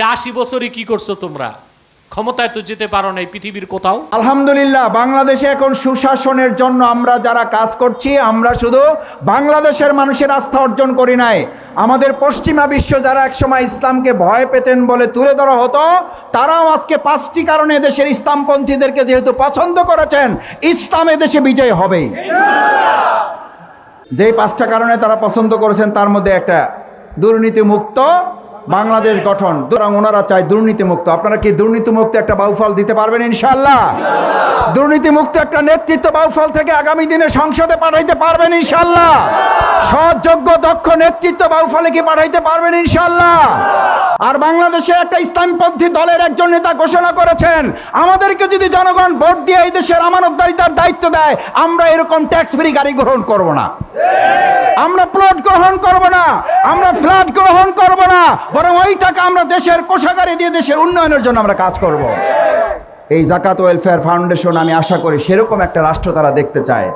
তা আশি বছরই কি করছ তোমরা? ক্ষমতায় তো যেতে পারো না পৃথিবীর কোথাও। আলহামদুলিল্লাহ, বাংলাদেশে এখন সুশাসনের জন্য আমরা যারা কাজ করছি, আমরা শুধু বাংলাদেশের মানুষের আস্থা অর্জন করি নাই। আমাদের পশ্চিমা বিশ্ব যারা একসময় ইসলামকে ভয় পেতেন বলে তুলে ধরা হতো, তারাও আজকে পাঁচটি কারণে দেশের ইসলামপন্থীদেরকে যেহেতু পছন্দ করেছেন, ইসলাম দেশে বিজয় হবেই যেই পাঁচটা কারণে তারা পছন্দ করেছেন, তার মধ্যে একটা দুর্নীতিমুক্ত বাংলাদেশ গঠন। সুতরাং ওনারা চায় দুর্নীতিমুক্ত। আপনারা কি দুর্নীতিমুক্ত একটা বাউফল দিতে পারবেন ইনশাল্লাহ দুর্নীতিমুক্ত একটা নেতৃত্ব বাউফল থেকে আগামী দিনে সংসদে পাঠাইতে পারবেন ইনশাল্লাহ সৎযোগ্য, দক্ষ নেতৃত্ব বাউফলে কি পাঠাইতে পারবেন ইনশাল্লাহ আর বাংলাদেশে একটা ইসলামপন্থী দলের একজন নেতা ঘোষণা করেছেন, আমাদেরকে যদি জনগণ ভোট দিয়ে এই দেশের আমানতদারিতার দায়িত্ব দেয়, আমরা এরকম ট্যাক্স ফ্রি গাড়ি গ্রহণ করব না। আমরা প্লট গ্রহণ করব না, আমরা ফ্ল্যাট গ্রহণ করব না, বরং ওই টাকা আমরা দেশের কোষাগারে দিয়ে দেশের উন্নয়নের জন্য আমরা কাজ করব। এই জাকাত ওয়েলফেয়ার ফাউন্ডেশন আমি আশা করি সেরকম একটা রাষ্ট্র তারা দেখতে চায়।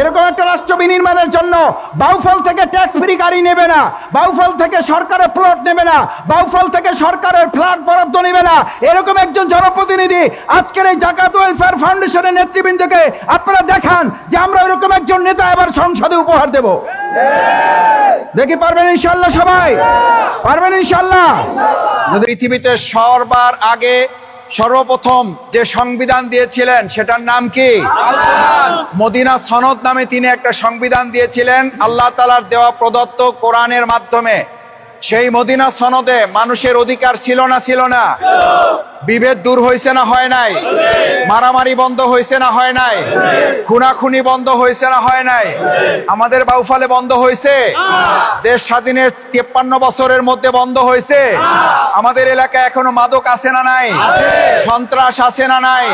এরকম একটা রাষ্ট্র বিনির্মাণের জন্য বাউফল থেকে ট্যাক্স ফ্রি গাড়ি নেবে না, বাউফল থেকে সরকারের প্লট নেবে না, বাউফল থেকে সরকারের ফ্ল্যাট বরাদ্দ নেবে না। এরকম একজন জনপ্রতিনিধি আজকের এই জাকাত ওয়েলফেয়ার ফাউন্ডেশনের নেতৃবৃন্দকে আপনারা দেখান যে আমরা এরকম একজন নেতা এবার সংসদে উপহার দেব। দেখি পারবেন ইনশাল্লাহ সবাই? পারবেন ইনশাল্লাহ পৃথিবীতে সর্বার আগে সর্বপ্রথম যে সংবিধান দিয়েছিলেন, সেটার নাম কি? মদিনা সনদ নামে তিনি একটা সংবিধান দিয়েছিলেন, আল্লাহ তালার দেওয়া প্রদত্ত কোরআনের মাধ্যমে। সেই মদিনা সনদে মানুষের অধিকার ছিল না ছিল না। বিভেদ দূর হয়েছে না, হয় নাই। মারামারি বন্ধ হয়েছে না, হয় নাই। খুনাখুনি বন্ধ হয়েছে না, হয় নাই। আমাদের বাউফালে বন্ধ হয়েছে। দেশ স্বাধীনের তেপ্পান্ন বছরের মধ্যে বন্ধ হয়েছে। আমাদের এলাকায় এখনও মাদক আছে না, নাই? সন্ত্রাস আছে না, নাই?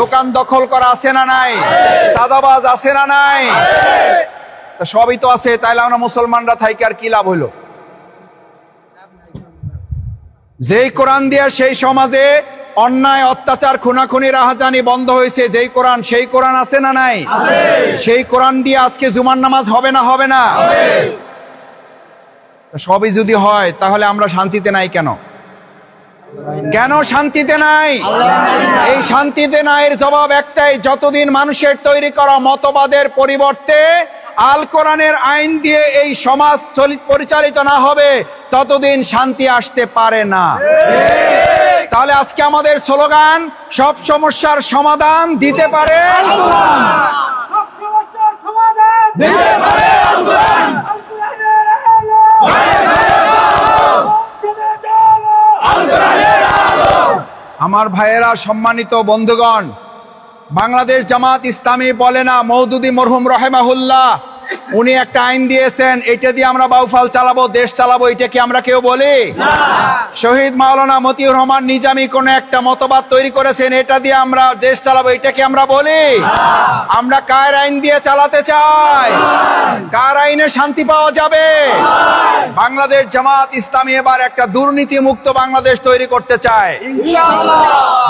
দোকান দখল করা আছে না, নাই? সাদাবাজ আছে না, নাই? সবই তো আছে, তাইলে আমরা মুসলমানরা থাইকে আর কি লাভ হইল? যেই কোরআন দিয়ে সেই সমাজে অন্যায় অত্যাচার খুনাখুনি রাহাজানি বন্ধ হয়েছে যেই কোরআন সেই কোরআন আছে না নাই? সেই কোরআন দিয়ে আজকে জুমার নামাজ হবে না হবে না? সবই যদি হয় তাহলে আমরা শান্তিতে নাই কেন? কেন শান্তিতে নাই? এই শান্তিতে নাই এর জবাব একটাই যতদিন মানুষের তৈরি করা মতবাদের পরিবর্তে আল কোরআনের আইন দিয়ে এই সমাজ পরিচালিত না হবে ততদিন শান্তি আসতে পারে না। তাহলে আজকে আমাদের স্লোগান সব সমস্যার সমাধান দিতে পারে আমার ভাইয়েরা সম্মানিত বন্ধুগণ বাংলাদেশ জামাত ইসলামী বলে না মৌদুদি মরহুম রহেমাহুল্লাহ। উনি একটা আইন দিয়েছেন এটা দিয়ে আমরা বাউফাল চালাবো দেশ চালাবো এটা কি আমরা কেউ বলি? শহীদ মাওলানা মতিউর রহমান নিজামি কোন একটা মতবাদ তৈরি করেছেন এটা দিয়ে আমরা দেশ চালাবো এটা কি আমরা বলি? আমরা কার আইন দিয়ে চালাতে চাই? কার আইনে শান্তি পাওয়া যাবে? বাংলাদেশ জামাত ইসলামী এবার একটা দুর্নীতি মুক্ত বাংলাদেশ তৈরি করতে চায়।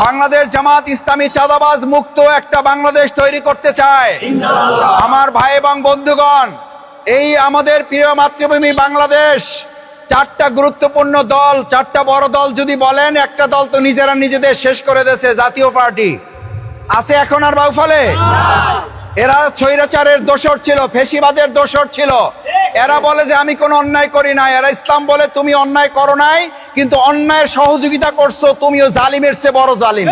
বাংলাদেশ জামাত ইসলামী চাঁদাবাজ মুক্ত একটা বাংলাদেশ তৈরি করতে চায়। আমার ভাই এবং বন্ধুগণ এই আমাদের প্রিয় মাতৃভূমি বাংলাদেশ চারটা গুরুত্বপূর্ণ দল চারটা বড় দল যদি বলেন একটা দল তো নিজেরা নিজেদের শেষ করে দিয়েছে জাতীয় পার্টি। আছে এখন আর বাউফলে? এরা স্বৈরাচারের দোষর ছিল ফেসিবাদের দোষর ছিল। এরা বলে যে আমি কোনো অন্যায় করি নাই। এরা ইসলাম বলে তুমি অন্যায় করো নাই কিন্তু অন্যায়ের সহযোগিতা করছ তুমিও জালিমের চেয়ে বড় জালিম।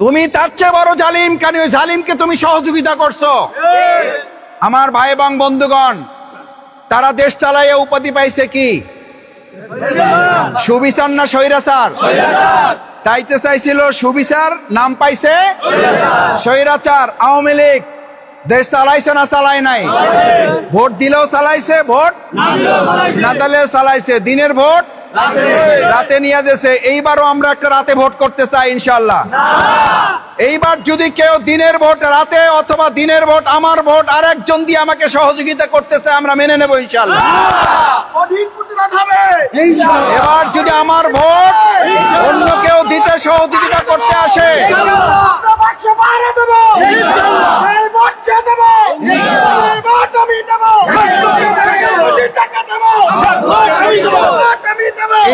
তুমি তার চেয়ে বড় জালিম কেন? ওই জালিমকে তুমি সহযোগিতা করছ। আমার ভাই এবং বন্ধুগণ, তারা দেশ চালাইয়া উপাধি পাইছে কি? সুবিচার না স্বৈরাচার? তাইতে চাইছিল সুবিচার, নাম পাইছে স্বৈরাচার। আওয়ামী লীগ, দেশ চালাইছে না চালাই নাই? ভোট দিলেও চালাইছে, ভোট না দিলেও চালাইছে। দিনের ভোট রাতে নিয়ে দেশে এইবারও আমরা একটা রাতে ভোট করতে চাই ইনশাল্লাহ এইবার যদি কেউ দিনের ভোট রাতে অথবা দিনের ভোট আমার ভোট আর একজন দিয়ে আমাকে সহযোগিতা করতে চায় আমরা মেনে নেব ইনশাল্লাহ এবার যদি আমার ভোট অন্য কেউ দিতে সহযোগিতা করতে আসে বাক্স বাইরে দেবো। বাচ্চা দেবো। আমি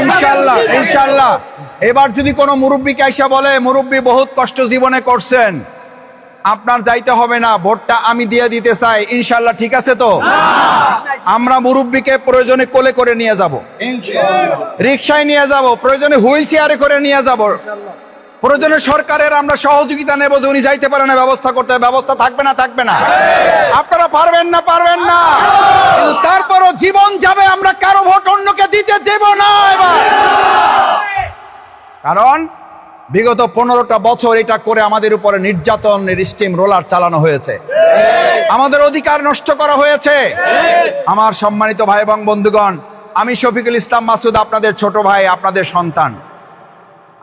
ইনশাল্লাহ ইনশাল্লাহ এবার যদি কোনো মুরব্বীকে আইসা বলে মুরব্বী বহুত কষ্ট জীবনে করছেন আপনার যাইতে হবে না ভোটটা আমি দিয়ে দিতে চাই। ইনশাল্লাহ ঠিক আছে তো? আমরা মুরব্বীকে প্রয়োজনে কোলে করে নিয়ে যাব। রিক্সায় নিয়ে যাব প্রয়োজনে হুইল চেয়ারে করে নিয়ে যাব। প্রয়োজনে সরকারের আমরা সহযোগিতা নেব যে উনি যাইতে পারে না, ব্যবস্থা করতে ব্যবস্থা থাকবে না থাকবে না। আপনারা পারবেন না পারবেন না। তারপরও জীবন যাবে, আমরা কারও ভোট অন্যকে দিতে দেব না এবার। কারণ বিগত পনেরোটা বছর এটা করে আমাদের উপরে নির্যাতনের স্টিম রোলার চালানো হয়েছে। আমাদের অধিকার নষ্ট করা হয়েছে। আমার সম্মানিত ভাই এবং বন্ধুগণ, আমি শফিকুল ইসলাম মাসুদ, আপনাদের ছোট ভাই, আপনাদের সন্তান।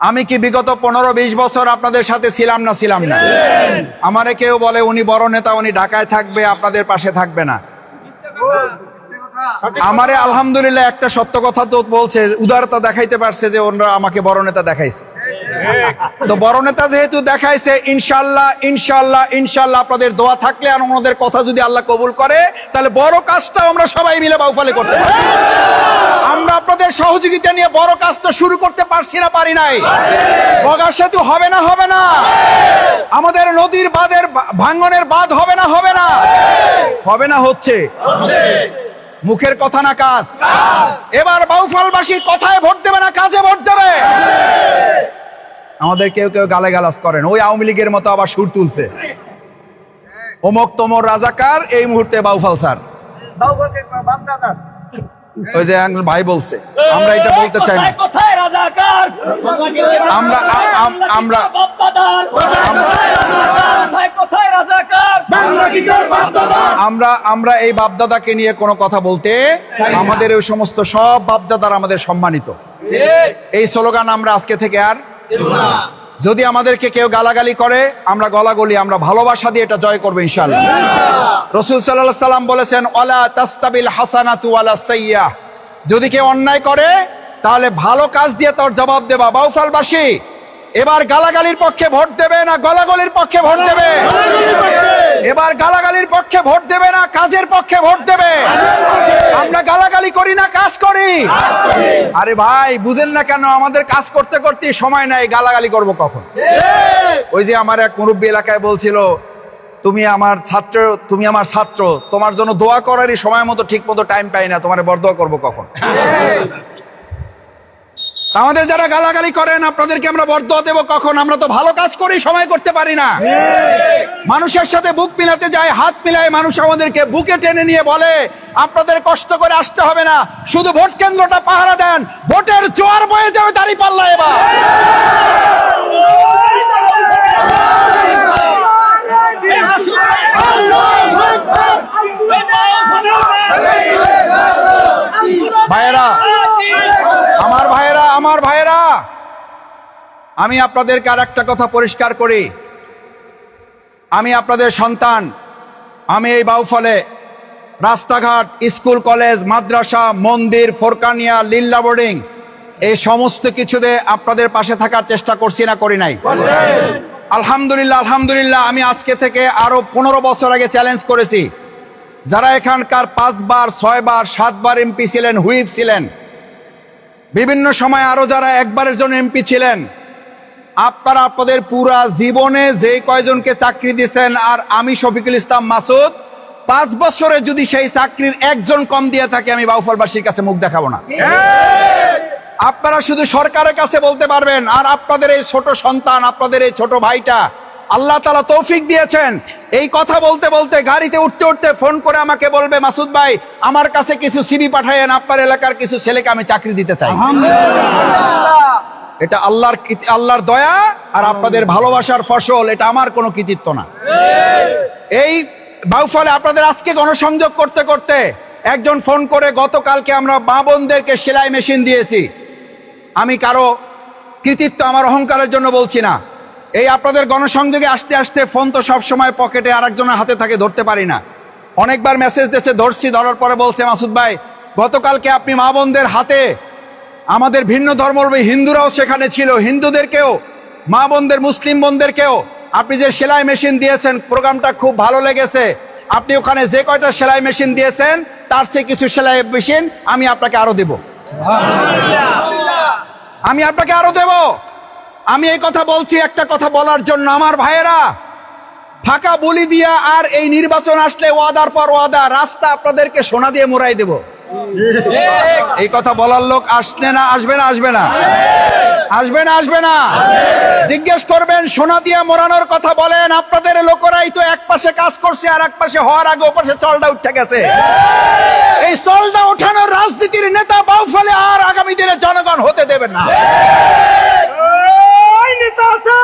আমি কি বিগত পনেরো বিশ বছর আপনাদের সাথে ছিলাম না ছিলাম না? আমারে কেউ বলে উনি বড় নেতা, উনি ঢাকায় থাকবে, আপনাদের পাশে থাকবে না। আমারে আলহামদুলিল্লাহ একটা সত্য কথা তো বলছে, উদারতা দেখাইতে পারছে যে ওনারা আমাকে বড় নেতা দেখাইছে। তো বড় নেতা যেহেতু দেখাইছে ইনশাল্লাহ ইনশাল্লাহ ইনশাল্লাহ আপনাদের দোয়া থাকলে আর ওনাদের কথা যদি আল্লাহ কবুল করে তাহলে বড় কাজটা আমরা সবাই মিলে বাউফালে করতে পারি। আমরা আপনাদের সহযোগিতা নিয়ে বড় কাজ তো শুরু করতে পারছি না পারি নাই। বগা সেতু হবে না হবে না। আমাদের নদীর বাঁধের ভা- ভাঙনের বাঁধ হবে না হবে না। হবে না হচ্ছে। মুখের কথা না কাজ। এবার বাউফলবাসী কথায় ভোট দেবে না কাজে ভোট দেবে। আমাদের কেউ কেউ গালে গালাজ করেন। ওই আওয়ামী লীগের মতো আবার সুর তুলছে। অমক তমর রাজাকার এই মুহূর্তে বাউফল স্যার। ওই যে ভাই বলছে। আমরা এটা বলতে চাই না। আমরা আমরা আমরা আমরা এই বাপদাদাকে নিয়ে কোনো কথা বলতে আমাদের ওই সমস্ত সব বাপদাদার আমাদের সম্মানিত। এই স্লোগান আমরা আজকে থেকে আর যদি আমাদেরকে কেউ গালাগালি করে আমরা গলাগলি আমরা ভালোবাসা দিয়ে এটা জয় করব ইনশাল্লাহ রসুল সাল্লাহ সাল্লাম বলেছেন ওলা তাস্তাবিল হাসানাতু আলা সাইয়া যদি কেউ অন্যায় করে তাহলে ভালো কাজ দিয়ে তোর জবাব দেবা। বাউসালবাসী এবার গালাগালির পক্ষে ভোট দেবে না গলাগলির পক্ষে ভোট দেবে? এবার গালাগালির পক্ষে ভোট দেবে না কাজের পক্ষে ভোট দেবে। আমরা গালাগালি করি না কাজ করি। আরে ভাই বুঝেন না কেন আমাদের কাজ করতে করতে সময় নাই গালাগালি করব কখন? ওই যে আমার এক মুরব্বী এলাকায় বলছিল তুমি আমার ছাত্র তুমি আমার ছাত্র তোমার জন্য দোয়া করারই সময় মতো ঠিক মতো টাইম পাই না তোমার বরদোয়া করব কখন? আমাদের যারা গালাগালি করেন, আপনাদেরকে আমরা বরদোয়া দেব। কখন? আমরা তো ভালো কাজ করি, সময় করতে পারি না। মানুষের সাথে বুক মিলাতে যায়, হাত মিলায় মানুষ আমাদেরকে বুকে টেনে নিয়ে বলে, আপনাদের কষ্ট করে আসতে হবে না, শুধু ভোট কেন্দ্রটা পাহারা দেন, ভোটের জোয়ার বয়ে যাবে দাঁড়ি পাল্লা এবার আমার ভাইয়েরা আমার ভাইয়েরা আমি আপনাদেরকে আর একটা কথা পরিষ্কার করি। আমি আপনাদের সন্তান। আমি এই বাউফলে রাস্তাঘাট স্কুল কলেজ মাদ্রাসা মন্দির ফোরকানিয়া লিল্লা বোর্ডিং এই সমস্ত কিছুতে আপনাদের পাশে থাকার চেষ্টা করছি না করি নাই। আলহামদুলিল্লাহ আলহামদুলিল্লাহ আমি আজকে থেকে আরও পনেরো বছর আগে চ্যালেঞ্জ করেছি। যারা এখানকার পাঁচবার ছয়বার সাতবার এমপি ছিলেন হুইপ ছিলেন। বিভিন্ন সময় আরও যারা একবারের জন্য এমপি ছিলেন আপনারা আপনাদের পুরা জীবনে যে কয়জনকে চাকরি দিয়েছেন আর আমি শফিকুল ইসলাম মাসুদ পাঁচ বছরে যদি সেই চাকরির একজন কম দিয়ে থাকে আমি বাউফলবাসীর কাছে মুখ দেখাবো না। আপনারা শুধু সরকারের কাছে বলতে পারবেন আর আপনাদের এই ছোট সন্তান আপনাদের এই ছোট ভাইটা আল্লাহ তালা তৌফিক দিয়েছেন। এই কথা বলতে বলতে গাড়িতে উঠতে উঠতে ফোন করে আমাকে বলবে মাসুদ ভাই আমার কাছে কিছু সিবি পাঠায়েন আপনার এলাকার কিছু ছেলেকে আমি চাকরি দিতে চাই। এটা আল্লাহর আল্লাহর দয়া আর আপনাদের ভালোবাসার ফসল, এটা আমার কোনো কৃতিত্ব না। এই বাউফলে আপনাদের আজকে গণসংযোগ করতে করতে একজন ফোন করে, গতকালকে আমরা মা বোনদেরকে সেলাই মেশিন দিয়েছি। আমি কারও কৃতিত্ব, আমার অহংকারের জন্য বলছি না। এই আপনাদের গণসংযোগে আসতে আসতে ফোন তো সব সময় পকেটে আর একজনের হাতে থাকে, ধরতে পারি না। অনেকবার মেসেজ দিয়েছে, ধরছি। ধরার পরে বলছে, মাসুদ ভাই, গতকালকে আপনি মা বোনদের হাতে আমাদের ভিন্ন ধর্মী হিন্দুরাও সেখানে ছিল। হিন্দুদেরকেও, মা বোনদের, মুসলিম বোনদেরকেও। আপনি যে সেলাই মেশিন দিয়েছেন, প্রোগ্রামটা খুব ভালো লেগেছে। আপনি ওখানে যে কয়টা সেলাই মেশিন দিয়েছেন, তার চেয়ে কিছু সেলাই মেশিন আমি আপনাকে আরও দেব। আমি আপনাকে আরও দেব। আমি এই কথা বলছি একটা কথা বলার জন্য। আমার ভাইয়েরা, ফাঁকা বলি দিয়া আর এই নির্বাচন আসলে ওয়াদার পর ওয়াদা, রাস্তা আপনাদেরকে সোনা দিয়ে মোড়াই দেব। এই কথা বলার লোক আসলে না আসবে না আসবে না। আসবে না আসবে না। জিজ্ঞেস করবেন সোনা দিয়ে মোড়ানোর কথা বলেন আপনাদের লোকেরাই তো এক পাশে কাজ করছে আর এক পাশে হওয়ার আগে ওপাশে চলটা উঠে গেছে। এই চলটা ওঠানোর রাজনীতির নেতা বাউফলে আর আগামী দিনে জনগণ হতে দেবেন না। এই নেতা আছে।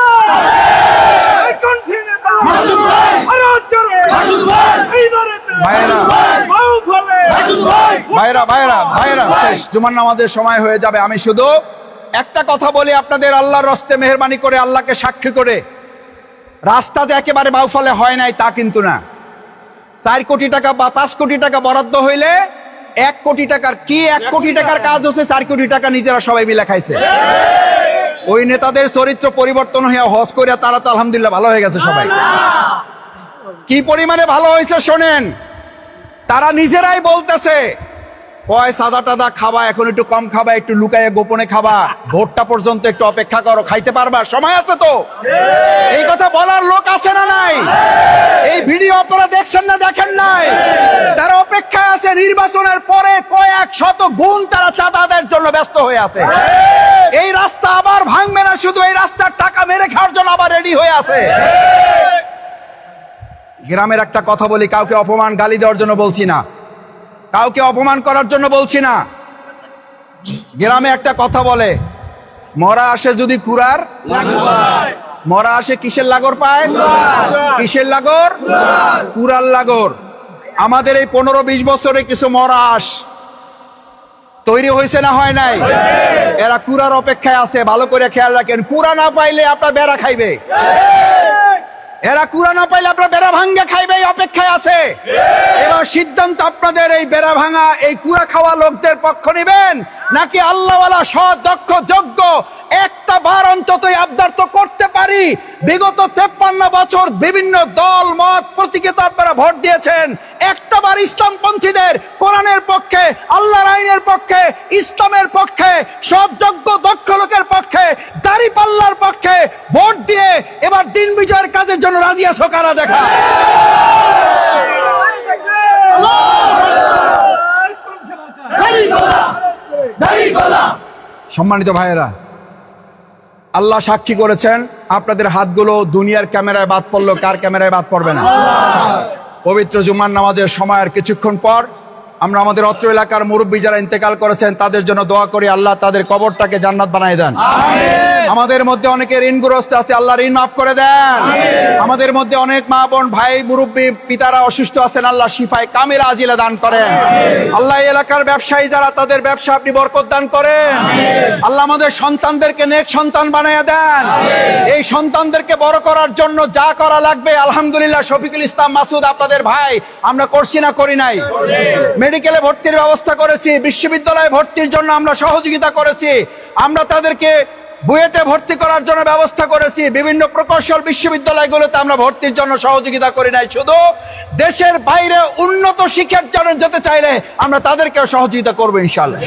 এই কোন সেই নেতা মাসুদ ভাই! আরও জোরে। মাসুদ ভাই! এইবারে ভাইয়েরা! বাউ ফলে মাসুদ ভাই! ভাইরা ভাইরা ভাইরা শেষ। জুমার নামাজের সময় হয়ে যাবে। আমি শুধু একটা কথা বলি আপনাদের আল্লাহর রস্তে মেহরবানি করে আল্লাহকে সাক্ষী করে। রাস্তাতে একেবারে বাউফলে হয় নাই তা কিন্তু না। চার কোটি টাকা বা পাঁচ কোটি টাকা বরাদ্দ হইলে এক কোটি টাকার কি এক কোটি টাকার কাজ হচ্ছে চার কোটি টাকা নিজেরা সবাই মিলে খাইছে। ওই নেতাদের চরিত্র পরিবর্তন হয়ে হজ করে তারা তো আলহামদুলিল্লাহ ভালো হয়ে গেছে সবাই। কি পরিমাণে ভালো হয়েছে শোনেন। তারা নিজেরাই বলতেছে কয় সাদা টাদা খাবা এখন একটু কম খাবা একটু লুকায়ে গোপনে খাবা। ভোটটা পর্যন্ত একটু অপেক্ষা করো খাইতে পারবা? সময় আছে তো? এই কথা বলার লোক আছে না নাই? এই ভিডিও আপনারা দেখছেন না দেখেন নাই? তারা অপেক্ষায় আছে নির্বাচনের পরে কয়েক শত গুণ তারা চাঁদাদের জন্য ব্যস্ত হয়ে আছে। এই রাস্তা আবার ভাঙবে না শুধু এই রাস্তার টাকা মেরে খাওয়ার জন্য আবার রেডি হয়ে আছে। গ্রামের একটা কথা বলি, কাউকে অপমান গালি দেওয়ার জন্য বলছি না। কাউকে অপমান করার জন্য বলছি না। গ্রামে একটা কথা বলে, মরা আসে যদি কুরার, মরা আসে কিসের লাগর পায়? কিসের লাগর? কুরার লাগর। আমাদের এই পনেরো বিশ বছরে কিছু মরা আস, তৈরি হয়েছে না হয় নাই? এরা কুরার অপেক্ষায় আছে, ভালো করে খেয়াল রাখেন। কুরা না পাইলে আপনার বেড়া খাইবে। এরা কুড়া না পাইলে আপনার বেড়া ভাঙ্গা খাইবে এই অপেক্ষায় আছে। এবার সিদ্ধান্ত আপনাদের এই বেড়া ভাঙা এই কুড়া খাওয়া লোকদের পক্ষ নেবেন? নাকি আল্লাহওয়ালা সৎ দক্ষ যোগ্য একটা বার অন্তত আবদার তো করতে পারি? বিগত তেপ্পান্ন বছর বিভিন্ন দল মত প্রতীকে তো আপনারা ভোট দিয়েছেন। একটা বার ইসলামপন্থীদের কোরআনের পক্ষে আল্লাহর আইনের পক্ষে ইসলামের পক্ষে সৎযোগ্য দক্ষ লোকের পক্ষে দাড়ি পাল্লার পক্ষে ভোট দিয়ে এবার দিন বিজয়ের কাজের জন্য রাজি আছো কারা দেখা! সম্মানিত ভাইয়েরা, আল্লাহ সাক্ষী করেছেন, আপনাদের হাতগুলো দুনিয়ার ক্যামেরায় বাদ পড়ল কার ক্যামেরায় বাদ পড়বে না পবিত্র জুমার নামাজের সময়ের কিছুক্ষণ পর আমরা আমাদের অত্র এলাকার মুরব্বী যারা ইন্তেকাল করেছেন, তাদের জন্য দোয়া করি, আল্লাহ তাদের কবরটাকে জান্নাত বানায় দেন আমাদের মধ্যে অনেকে ঋণগ্রস্ত আছে আল্লাহ ঋণ মাফ করে দেন। আমাদের মধ্যে অনেক মা বোন ভাই মুরব্বী পিতারা অসুস্থ আছেন আল্লাহ শিফায় কামিলা আজিলা দান করেন। আল্লাহ এলাকার ব্যবসায়ী যারা তাদের ব্যবসা আপনি বরকত দান করেন। আল্লাহ আমাদের সন্তানদেরকে নেক সন্তান বানিয়ে দেন। এই সন্তানদেরকে বড় করার জন্য যা করা লাগবে আলহামদুলিল্লাহ শফিকুল ইসলাম মাসুদ আপনাদের ভাই আমরা করছি না করি নাই। মেডিকেলে ভর্তির ব্যবস্থা করেছি বিশ্ববিদ্যালয়ে ভর্তির জন্য আমরা সহযোগিতা করেছি। আমরা তাদেরকে বুয়েটে ভর্তি করার জন্য ব্যবস্থা করেছি। বিভিন্ন প্রকৌশল বিশ্ববিদ্যালয়গুলোতে আমরা ভর্তির জন্য সহযোগিতা করি নাই। শুধু দেশের বাইরে উন্নত শিক্ষার জন্য যেতে চাইলে আমরা তাদেরকেও সহযোগিতা করব ইনশাল্লাহ